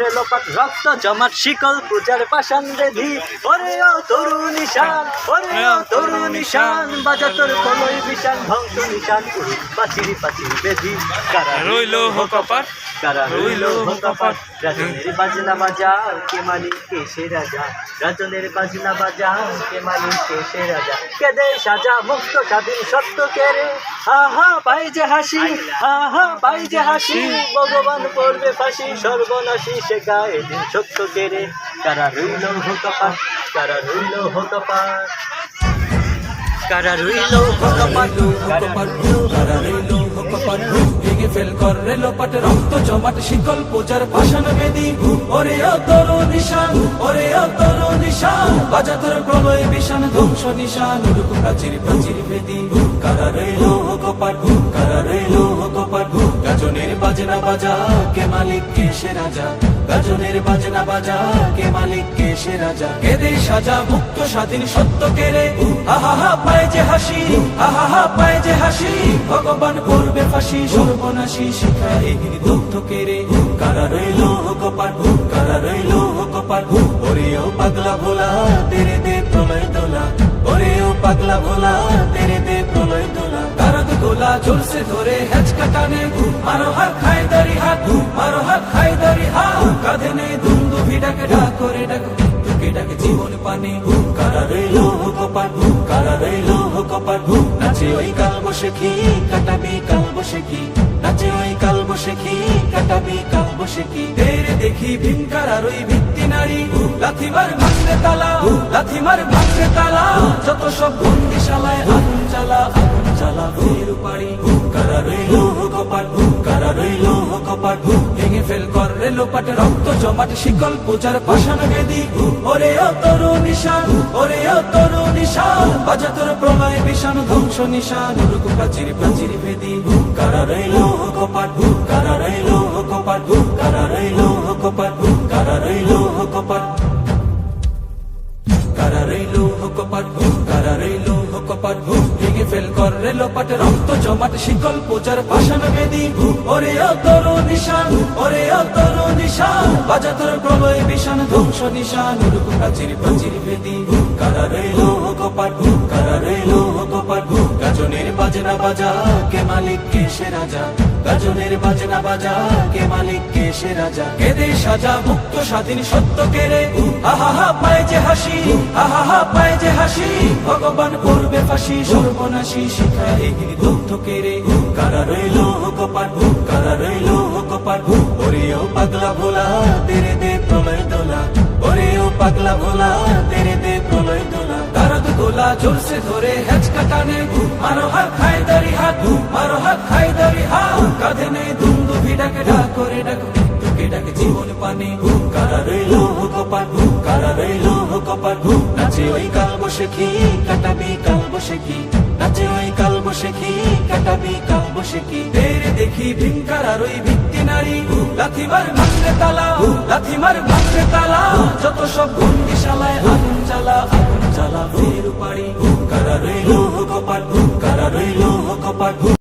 রেলোপাত রক্ত জমাট শিকল পূজার পাশান বেধি। ওরে ও তরু নিশান ওরে ও তরু নিশান বাজা তোর কলই বিশান ধ্বংস নিশান পাচিরি পাচিরি বেধি। কারা রইল হো কপাট কারা রইল রইল হো কপাট রাজনের বাজনা বাজা কে মালিক কে সে রাজা। রাজনের বাজনা বাজা কে মালিক কে সে রাজা। কে দে সাজা মুক্ত স্বাধীন সত্য কে রে। আহা পাই যে হাসি আহা পাই যে হাসি। ভগবান পড়বে ফাঁসি সর্বনাশী সে গায়ে দিন সত্য কে রে। কারা রইল হতপাত কারা রইল কারা রইল কারা রইল ফেল কর রেলোপাট রক্ত জমাট শিকল পূজার ভাষণ বেদি। ওরে ও নিশান, ওরে ও তোর নিশান বাজা তোর প্রলয় বিশান ধ্বংস নিশান, উড়ুক প্রাচীর প্রাচীর বেদি। কারা রইল কপাট কারা রইল গাজনের বাজনা বাজা, কে মালিক, কে সে রাজা? গাজনের বাজনা বাজা, কে মালিক, কে সে রাজা? কে দে সাজা মুক্ত স্বাধীন সত্য কে রে আহা পায় যে হাসি আহা পায় যে হাসি, ভগবান করবে ফাঁসি, সর্বনাশী শিখা এগিয়ে দগ্ধ কে রে কারা রইল কপাট কারা রইল কপাট ওরে ও পাগলা ভোলা, তেরে দে প্রলয় দোলা। ওরে ও পাগলা ভোলা, তেরে ঝুলসে ধরে হেঁচকা টানে মারো হাত খাই দারি হাত মারো হাত খাই দারি হাত কাঁধে নেই দুন্দু ভিডাকে ডাক করে ডাক তোকে ডাকে জীবন পানে কারা রইল কপাট কারা রইল কপাট নাচে ওই কাল বসে কি, কাটাবি কাল বসে কি, নাচে ওই কাল বসে কি, কাটাবি কাল বসে কি তেরে দেখি ভিনকার আর ওই ভিত্তি নারী লাথিমার ভাঙলে তালা লাথিমার ভাঙলে তালা, যত সব বন্দিশালায় আগুন আগুন জ্বালা ফের পাড়ি কারা রইল? কপাট কারা রইল? কপাট ভেঙে ফেল কর রেলোপাট রক্ত জমাট, শিকল পূজার পাষাণ বেদি। ওরে ও তোর নিশান, ওরে ও তোর নিশান, বাজা তোর প্রলয় বিষাণ ধ্বংস নিশান উড়ুক প্রাচীর প্রাচীর বেদি। কারা রইল? কপাট কারা রইল? কপাট কারা রইল? কপাট কারা রইল? কপাট কারা রইল? কপাট কারা রইল? কপাট ভেঙে ফেল কর রেলোপাট রক্ত জমাট শিকল পূজার পাষাণ বেদি। ওরে অতর তোর নিশান, ওরে অতর নিশান বাজা তোর প্রলয় বিশান ধ্বংস নিশান উড়ুক প্রাচীর প্রাচীর বেদি। কারা রইল কপাট কারা রইল কপাট গাজনের বাজনা বাজা, কে মালিক, কে সে রাজা? গাজনের বাজনা বাজা, কে মালিক, কে সে রাজা? কে দে সাজা মুক্ত স্বাধীন সত্য কে রে আহাহা, পায় যে হাসি, আহাহা, পায় যে হাসি। ভগবান করবে ফাঁসি, সর্বনাশী শিখা এগিয়ে দগ্ধ কে রে কারা রইল কপাট কারা রইল কপাট ওরে ও পাগলা ভোলা, তেরে দে প্রলয় দোলা। ওরে ও পাগলা ভোলা তারক গোলা ধরে হেঁচকা টানে মারো হাত খায় দারি হাত মারো হাত খায় দারি হাত কাঁধে নেই দুন্দু ভিডাকে ডাক করে ডাক তোকে ডাকে জীবন পানে কারা রইল কপাট কারা রইল কপাট নাচে ওই কাল বসে কি, কাটাবি কাল বসে কি, নাচে ওই কাল বসে কি, কাটাবি কাল বসে কি তেরে দেখি ভিঙ্কার আর ওই ভিত্তি নারী লাথিমার ভাঙলে তালা লাথিমার ভাঙলে তালা, যত সব বন্দিশালায় আগুন apa